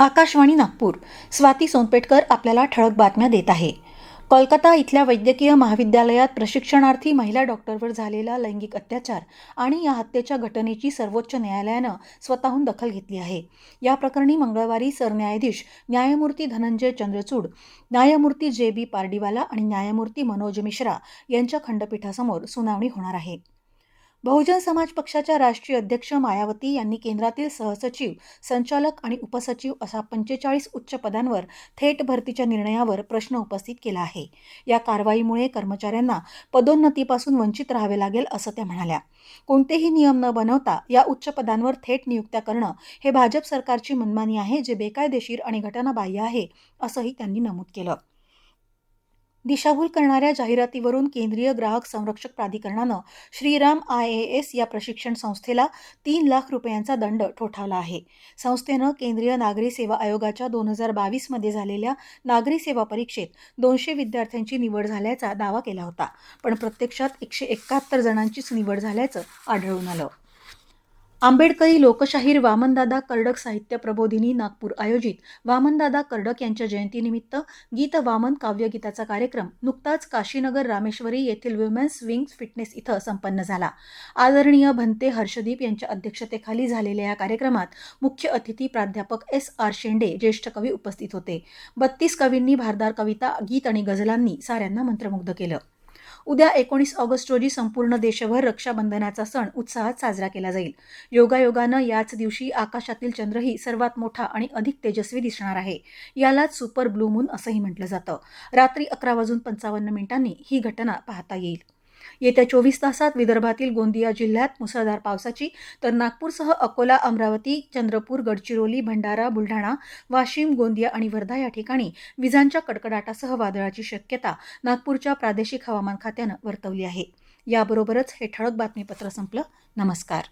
आकाशवाणी नागपूर. स्वाती सोनपेटकर आपल्याला ठळक बातम्या देत आहे. कोलकाता इथल्या वैद्यकीय महाविद्यालयात प्रशिक्षणार्थी महिला डॉक्टरवर झालेला लैंगिक अत्याचार आणि या हत्येच्या घटनेची सर्वोच्च न्यायालयानं स्वतःहून दखल घेतली आहे. या प्रकरणी मंगळवारी सरन्यायाधीश न्यायमूर्ती धनंजय चंद्रचूड न्यायमूर्ती जे बी पार्डीवाला आणि न्यायमूर्ती मनोज मिश्रा यांच्या खंडपीठासमोर सुनावणी होणार आहे. बहुजन समाज पक्षाच्या राष्ट्रीय अध्यक्ष मायावती यांनी केंद्रातील सहसचिव संचालक आणि उपसचिव असा पंचेचाळीस उच्च पदांवर थेट भरतीच्या निर्णयावर प्रश्न उपस्थित केला आहे. या कारवाईमुळे कर्मचाऱ्यांना पदोन्नतीपासून वंचित राहावे लागेल असं त्या म्हणाल्या. कोणतेही नियम न बनवता या उच्च पदांवर थेट नियुक्त्या करणं हे भाजप सरकारची मनमानी आहे जे बेकायदेशीर आणि घटनाबाह्य आहे असंही त्यांनी नमूद केलं. दिशाभूल करणाऱ्या जाहिरातीवरून केंद्रीय ग्राहक संरक्षक प्राधिकरणानं श्रीराम आय ए एस या प्रशिक्षण संस्थेला तीन लाख रुपयांचा दंड ठोठावला आहे. संस्थेनं केंद्रीय नागरी सेवा आयोगाच्या दोन हजार बावीसमध्ये झालेल्या नागरी सेवा परीक्षेत दोनशे विद्यार्थ्यांची निवड झाल्याचा दावा केला होता. पण प्रत्यक्षात एकशे एकाहत्तर जणांचीच निवड झाल्याचं आढळून आलं. आंबेडकरी लोकशाहीर वामनदादा कर्डक साहित्य प्रबोधिनी नागपूर आयोजित वामनदादा कर्डक यांच्या जयंतीनिमित्त गीत वामन काव्यगीताचा कार्यक्रम नुकताच काशीनगर रामेश्वरी येथील वुमेन्स विंग्स फिटनेस इथं संपन्न झाला. आदरणीय भंते हर्षदीप यांच्या अध्यक्षतेखाली झालेल्या या कार्यक्रमात मुख्य अतिथी प्राध्यापक एस आर शेंडे ज्येष्ठ कवी उपस्थित होते. बत्तीस कवींनी भारदार कविता गीत आणि गझलांनी साऱ्यांना मंत्रमुग्ध केलं. उद्या एकोणीस ऑगस्ट रोजी संपूर्ण देशभर रक्षाबंधनाचा सण उत्साहात साजरा केला जाईल. योगायोगानं याच दिवशी आकाशातील चंद्रही सर्वात मोठा आणि अधिक तेजस्वी दिसणार आहे. यालाच सुपर ब्लू मून असंही म्हटलं जातं. रात्री अकरा वाजून पंचावन्न मिनिटांनी ही घटना पाहता येईल. येत्या चोवीस तासात विदर्भातील गोंदिया जिल्ह्यात मुसळधार पावसाची तर नागपूरसह अकोला अमरावती चंद्रपूर गडचिरोली भंडारा बुलढाणा वाशिम गोंदिया आणि वर्धा या ठिकाणी विजांच्या कडकडाटासह वादळाची शक्यता नागपूरच्या प्रादेशिक हवामान खात्यानं वर्तवली आहे. याबरोबरच हे ठळक बातमीपत्र संपलं. नमस्कार.